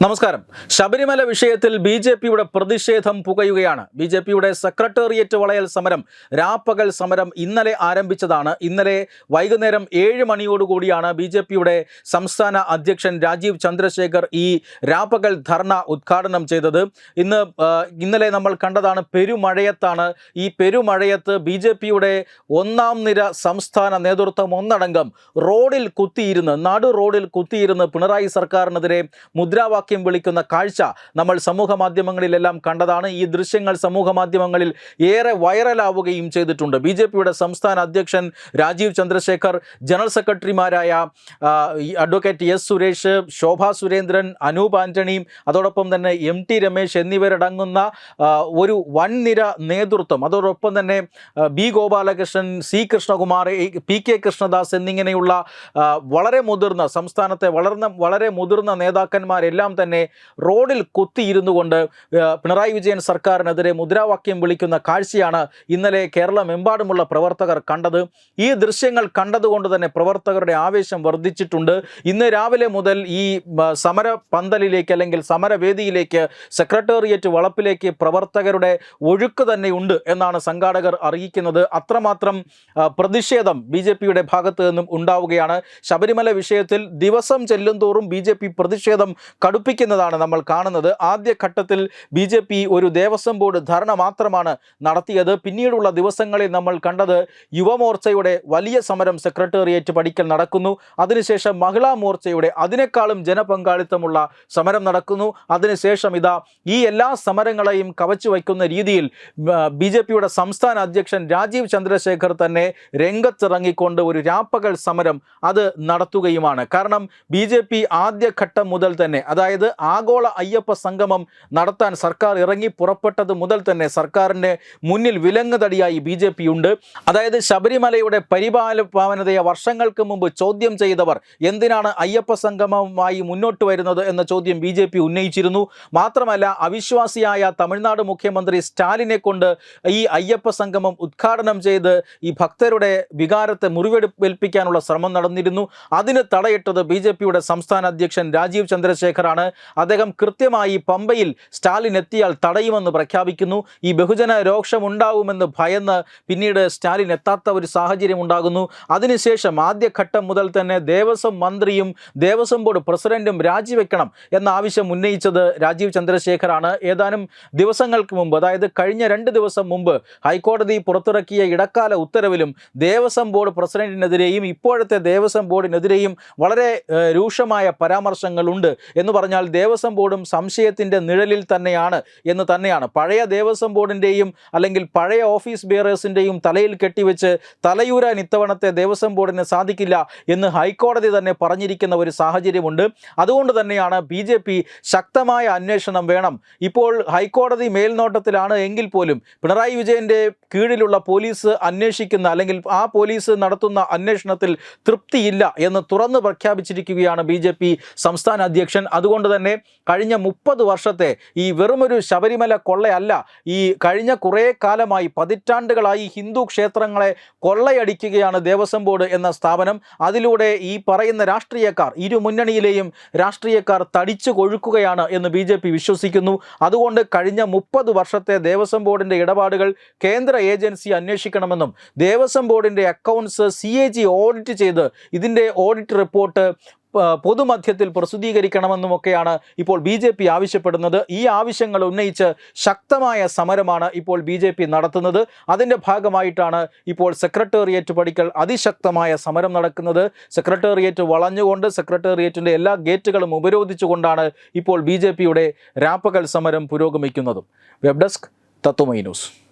നമസ്കാരം. ശബരിമല വിഷയത്തിൽ B J പിയുടെ പ്രതിഷേധം പുകയുകയാണ്. ബി ജെ പിയുടെ സെക്രട്ടേറിയറ്റ് വളയൽ സമരം രാപ്പകൽ സമരം ഇന്നലെ ആരംഭിച്ചതാണ്. ഇന്നലെ വൈകുന്നേരം ഏഴ് മണിയോടുകൂടിയാണ് ബി ജെ പിയുടെ സംസ്ഥാന അധ്യക്ഷൻ രാജീവ് ചന്ദ്രശേഖർ ഈ രാപ്പകൽ ധർണ ഉദ്ഘാടനം ചെയ്തത്. ഇന്ന് ഇന്നലെ നമ്മൾ കണ്ടതാണ് പെരുമഴയത്താണ്. ഈ പെരുമഴയത്ത് ബി ജെ പിയുടെ ഒന്നാം നിര സംസ്ഥാന നേതൃത്വം ഒന്നടങ്കം റോഡിൽ കുത്തിയിരുന്ന് നടു റോഡിൽ കുത്തിയിരുന്ന് പിണറായി സർക്കാരിനെതിരെ മുദ്രാവാക്യം വിളിക്കുന്ന കാഴ്ച നമ്മൾ സമൂഹ മാധ്യമങ്ങളിലെല്ലാം കണ്ടതാണ്. ഈ ദൃശ്യങ്ങൾ സമൂഹ മാധ്യമങ്ങളിൽ ഏറെ വൈറലാവുകയും ചെയ്തിട്ടുണ്ട്. ബി സംസ്ഥാന അധ്യക്ഷൻ രാജീവ് ചന്ദ്രശേഖർ ജനറൽ സെക്രട്ടറിമാരായ അഡ്വക്കേറ്റ് എസ് സുരേഷ് ശോഭ സുരേന്ദ്രൻ അനൂപ് ആന്റണിയും അതോടൊപ്പം തന്നെ എം ടി രമേശ് എന്നിവരടങ്ങുന്ന ഒരു വൻനിര നേതൃത്വം. അതോടൊപ്പം തന്നെ B Gopalakrishnan C Krishnakumar P K Krishnadas എന്നിങ്ങനെയുള്ള വളരെ മുതിർന്ന സംസ്ഥാനത്തെ വളർന്ന വളരെ മുതിർന്ന നേതാക്കന്മാരെല്ലാം തന്നെ റോഡിൽ കുത്തിയിരുന്നു കൊണ്ട് പിണറായി വിജയൻ സർക്കാരിനെതിരെ മുദ്രാവാക്യം വിളിക്കുന്ന കാഴ്ചയാണ് ഇന്നലെ കേരളമെമ്പാടുമുള്ള പ്രവർത്തകർ കണ്ടത്. ഈ ദൃശ്യങ്ങൾ കണ്ടതുകൊണ്ട് തന്നെ പ്രവർത്തകരുടെ ആവേശം വർദ്ധിച്ചിട്ടുണ്ട്. ഇന്ന് രാവിലെ മുതൽ ഈ സമര പന്തലിലേക്ക് അല്ലെങ്കിൽ സമരവേദിയിലേക്ക് സെക്രട്ടേറിയറ്റ് വളപ്പിലേക്ക് പ്രവർത്തകരുടെ ഒഴുക്ക് തന്നെയുണ്ട് എന്നാണ് സംഘാടകർ അറിയിക്കുന്നത്. അത്രമാത്രം പ്രതിഷേധം ബി ജെ പിയുടെ ഭാഗത്ത് നിന്നും ഉണ്ടാവുകയാണ്. ശബരിമല വിഷയത്തിൽ ദിവസം ചെല്ലും തോറും ബി ജെ പി പ്രതിഷേധം കടുപ്പിക്കുന്നതാണ് നമ്മൾ കാണുന്നത്. ആദ്യഘട്ടത്തിൽ ബി ജെ പി ഒരു ദേവസ്വം ബോർഡ് ധർണ മാത്രമാണ് നടത്തിയത്. പിന്നീടുള്ള ദിവസങ്ങളിൽ നമ്മൾ കണ്ടത് യുവമോർച്ചയുടെ വലിയ സമരം സെക്രട്ടേറിയറ്റ് പഠിക്കൽ നടക്കുന്നു. അതിനുശേഷം മഹിളാ മോർച്ചയുടെ അതിനേക്കാളും ജനപങ്കാളിത്തമുള്ള സമരം നടക്കുന്നു. അതിനുശേഷം ഇതാ ഈ എല്ലാ സമരങ്ങളെയും കവച്ചു വയ്ക്കുന്ന രീതിയിൽ ബി ജെ പിയുടെ സംസ്ഥാന അധ്യക്ഷൻ രാജീവ് ചന്ദ്രശേഖർ തന്നെ രംഗത്തിറങ്ങിക്കൊണ്ട് ഒരു രാപ്പകൽ സമരം അത് നടത്തുകയുമാണ്. കാരണം ബി ജെ പി ആദ്യഘട്ടം മുതൽ തന്നെ അതായത് ആഗോള അയ്യപ്പ സംഗമം നടത്താൻ സർക്കാർ ഇറങ്ങി പുറപ്പെട്ടത് മുതൽ തന്നെ സർക്കാരിന്റെ മുന്നിൽ വിലങ്ങുതടിയായി ബി ജെ പി ഉണ്ട്. അതായത് ശബരിമലയുടെ പരിപാലപാവനതയെ വർഷങ്ങൾക്ക് മുമ്പ് ചോദ്യം ചെയ്തവർ എന്തിനാണ് അയ്യപ്പ സംഗമവുമായി മുന്നോട്ട് വരുന്നത് എന്ന ചോദ്യം ബി ജെ പി ഉന്നയിച്ചിരുന്നു. മാത്രമല്ല അവിശ്വാസിയായ തമിഴ്നാട് മുഖ്യമന്ത്രി സ്റ്റാലിനെ കൊണ്ട് ഈ അയ്യപ്പ സംഗമം ഉദ്ഘാടനം ചെയ്ത് ഈ ഭക്തരുടെ വികാരത്തെ മുറിവെടുപ്പേൽപ്പിക്കാനുള്ള ശ്രമം നടന്നിരുന്നു. അതിന് തടയിട്ടത് ബി ജെ പിയുടെ സംസ്ഥാന അധ്യക്ഷൻ രാജീവ് ചന്ദ്രശേഖറാണ് അദ്ദേഹം കൃത്യമായി പമ്പയിൽ സ്റ്റാലിൻ എത്തിയാൽ തടയുമെന്ന് പ്രഖ്യാപിക്കുന്നു. ഈ ബഹുജന രോക്ഷം ഉണ്ടാവുമെന്ന് ഭയന്ന് പിന്നീട് സ്റ്റാലിൻ എത്താത്ത ഒരു സാഹചര്യം ഉണ്ടാകുന്നു. അതിനുശേഷം ആദ്യഘട്ടം മുതൽ തന്നെ ദേവസ്വം മന്ത്രിയും ദേവസ്വം ബോർഡ് പ്രസിഡന്റും രാജിവെക്കണം എന്ന ആവശ്യം ഉന്നയിച്ചത് രാജീവ് ചന്ദ്രശേഖറാണ് ഏതാനും ദിവസങ്ങൾക്ക് മുമ്പ് അതായത് കഴിഞ്ഞ രണ്ട് ദിവസം മുമ്പ് ഹൈക്കോടതി പുറത്തിറക്കിയ ഇടക്കാല ഉത്തരവിലും ദേവസ്വം ബോർഡ് പ്രസിഡന്റിനെതിരെയും ഇപ്പോഴത്തെ ദേവസ്വം ബോർഡിനെതിരെയും വളരെ രൂക്ഷമായ പരാമർശങ്ങളുണ്ട് എന്ന് പറഞ്ഞാൽ ദേവസ്വം ബോർഡും സംശയത്തിന്റെ നിഴലിൽ തന്നെയാണ് എന്ന് തന്നെയാണ്. പഴയ ദേവസ്വം ബോർഡിന്റെയും അല്ലെങ്കിൽ പഴയ ഓഫീസ് ബിയറേഴ്സിന്റെയും തലയിൽ കെട്ടിവെച്ച് തലയൂരാൻ ഇത്തവണത്തെ ദേവസ്വം ബോർഡിന് സാധിക്കില്ല എന്ന് ഹൈക്കോടതി തന്നെ പറഞ്ഞിരിക്കുന്ന ഒരു സാഹചര്യമുണ്ട്. അതുകൊണ്ട് തന്നെയാണ് ബി ശക്തമായ അന്വേഷണം വേണം. ഇപ്പോൾ ഹൈക്കോടതി മേൽനോട്ടത്തിലാണ് എങ്കിൽ പോലും പിണറായി വിജയന്റെ കീഴിലുള്ള പോലീസ് അന്വേഷിക്കുന്ന അല്ലെങ്കിൽ ആ പോലീസ് നടത്തുന്ന അന്വേഷണത്തിൽ തൃപ്തിയില്ല എന്ന് തുറന്നു പ്രഖ്യാപിച്ചിരിക്കുകയാണ് ബി സംസ്ഥാന അധ്യക്ഷൻ. അതുകൊണ്ട് തന്നെ കഴിഞ്ഞ മുപ്പത് വർഷത്തെ ഈ വെറുമൊരു ശബരിമല കൊള്ളയല്ല ഈ കഴിഞ്ഞ കുറേ കാലമായി പതിറ്റാണ്ടുകളായി ഹിന്ദു ക്ഷേത്രങ്ങളെ കൊള്ളയടിക്കുകയാണ് ദേവസ്വം ബോർഡ് എന്ന സ്ഥാപനം. അതിലൂടെ ഈ പറയുന്ന രാഷ്ട്രീയക്കാർ ഇരു മുന്നണിയിലെയും രാഷ്ട്രീയക്കാർ തടിച്ചു കൊഴുക്കുകയാണ് എന്ന് ബി വിശ്വസിക്കുന്നു. അതുകൊണ്ട് കഴിഞ്ഞ മുപ്പത് വർഷത്തെ ദേവസ്വം ബോർഡിന്റെ ഇടപാടുകൾ കേന്ദ്ര ഏജൻസി അന്വേഷിക്കണമെന്നും ദേവസ്വം ബോർഡിന്റെ accounts C A G audit ചെയ്ത് ഇതിന്റെ ഓഡിറ്റ് റിപ്പോർട്ട് പൊതുമധ്യത്തിൽ പ്രസിദ്ധീകരിക്കണമെന്നുമൊക്കെയാണ് ഇപ്പോൾ ബി ജെ പി ആവശ്യപ്പെടുന്നത്. ഈ ആവശ്യങ്ങൾ ഉന്നയിച്ച് ശക്തമായ സമരമാണ് ഇപ്പോൾ ബി ജെ പി നടത്തുന്നത്. അതിന്റെ ഭാഗമായിട്ടാണ് ഇപ്പോൾ സെക്രട്ടേറിയറ്റ് പടിക്കൽ അതിശക്തമായ സമരം നടക്കുന്നത്. സെക്രട്ടേറിയറ്റ് വളഞ്ഞുകൊണ്ട് സെക്രട്ടേറിയറ്റിന്റെ എല്ലാ ഗേറ്റുകളും ഉപരോധിച്ചുകൊണ്ടാണ് ഇപ്പോൾ ബി ജെ പിയുടെ രാപ്പകൽ സമരം പുരോഗമിക്കുന്നതും. Web desk Tatwamayi news.